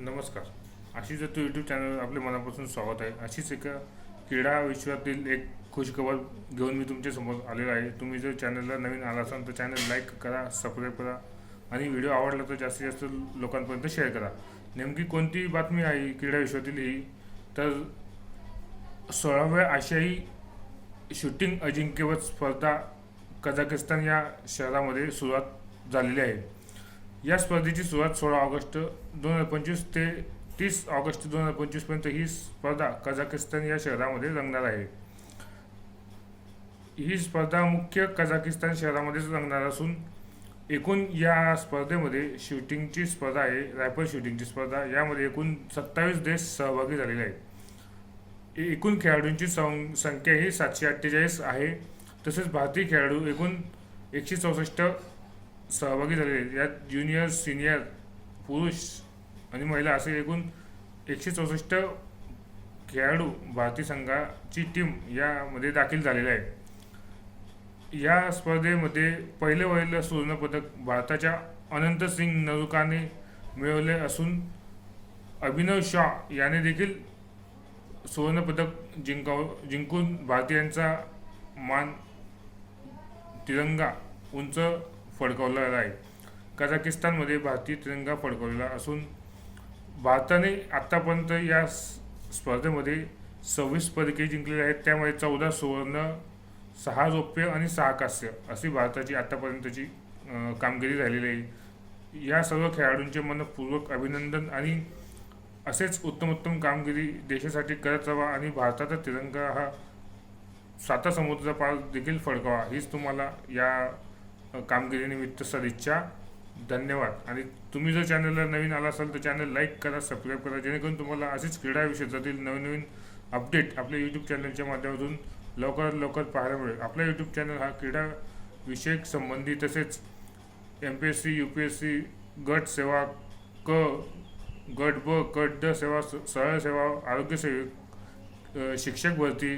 नमस्कार. अशीच तू YouTube channel आपले मनापासून स्वागत आहे. अशीच एका क्रीडा विश्वातील एक खुशखबर घेऊन मी तुमच्यासमोर आलेलो आहे. तुम्ही जर चॅनलला नवीन आला असाल तर चॅनल लाईक करा सबस्क्राईब करा आणि व्हिडिओ आवडला तर जास्तीत जास्त लोकांपर्यंत शेअर करा. नेमकी कोणती बातमी आहे क्रीडा विश्वातील ही? तर सोळाव्या आशियाई शूटिंग अजिंक्यपद स्पर्धा कझाकिस्तान या शहरामध्ये सुरुवात झालेली आहे. या स्पर्धेची सुरुवात सोळा ऑगस्ट दोन हजार पंचवीस ते तीस ऑगस्ट दोन हजार पंचवीसपर्यंत ही स्पर्धा कझाकिस्तान या शहरामध्ये रंगणार आहे. ही स्पर्धा मुख्य कझाकिस्तान शहरामध्येच रंगणार असून एकूण या स्पर्धेमध्ये शूटिंगची स्पर्धा आहे रायफल शूटिंगची स्पर्धा यामध्ये एकूण सत्तावीस देश सहभागी झालेले आहेत. एकूण खेळाडूंची सं संख्या ही सातशे अठ्ठेचाळीस आहे. तसेच भारतीय खेळाडू एकूण एकशे चौसष्ट सहभागी झाले. यात ज्युनियर सिनियर पुरुष आणि महिला असे एकूण एकशे चौसष्ट खेळाडू भारतीय संघाची टीम यामध्ये दाखल झालेले आहे या स्पर्धेमध्ये पहिले वहिलं सुवर्णपदक भारताच्या अनंत सिंग नरुकाने मिळवले असून अभिनव शॉ याने देखील सुवर्णपदक जिंकाव जिंकून भारतीयांचा मान तिरंगा उंच फडकवलेला आहे. कझाकिस्तानमध्ये भारतीय तिरंगा फडकवलेला असून भारताने आत्तापर्यंत या स्पर्धेमध्ये सव्वीस पदके जिंकलेली आहेत. त्यामध्ये चौदा सुवर्ण सहा रौप्य आणि सहा कांस्य अशी भारताची आत्तापर्यंतची कामगिरी झालेली आहे. या सर्व खेळाडूंचे मनपूर्वक अभिनंदन आणि असेच उत्तम उत्तम कामगिरी देशासाठी करत राहा आणि भारताचा तिरंगा हा साता समुद्राचा पार देखील फडकावा. हीच तुम्हाला या कामगिरीनिमित्त सदिच्छा धन्यवाद. आणि तुम्ही जर चॅनलला नवीन आला असाल तर चॅनल लाईक करा सबस्क्राईब करा जेणेकरून तुम्हाला असेच क्रीडा क्षेत्रातील नवीन नवीन अपडेट आपल्या यूट्यूब चॅनलच्या माध्यमातून लवकरात लवकर पाहायला मिळेल. आपला यूट्यूब चॅनल हा क्रीडा विषयक संबंधी तसेच M P S C U P S C गट सेवा क गट ब गट द सेवा स- सरळ सेवा आरोग्यसेवी शिक्षक भरती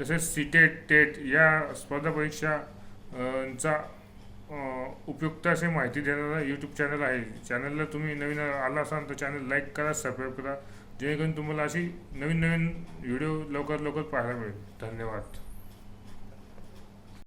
तसेच सी टेट टेट या स्पर्धा परीक्षा चा उपयुक्त अशी माहिती देणारा यूट्यूब चॅनल आहे. चॅनलला तुम्ही नवीन आला असाल तर चॅनल लाईक करा सबस्क्राईब करा. जेणेकरून तुम्हाला अशी नवीन नवीन व्हिडिओ लवकर लवकर पाहायला मिळेल. धन्यवाद.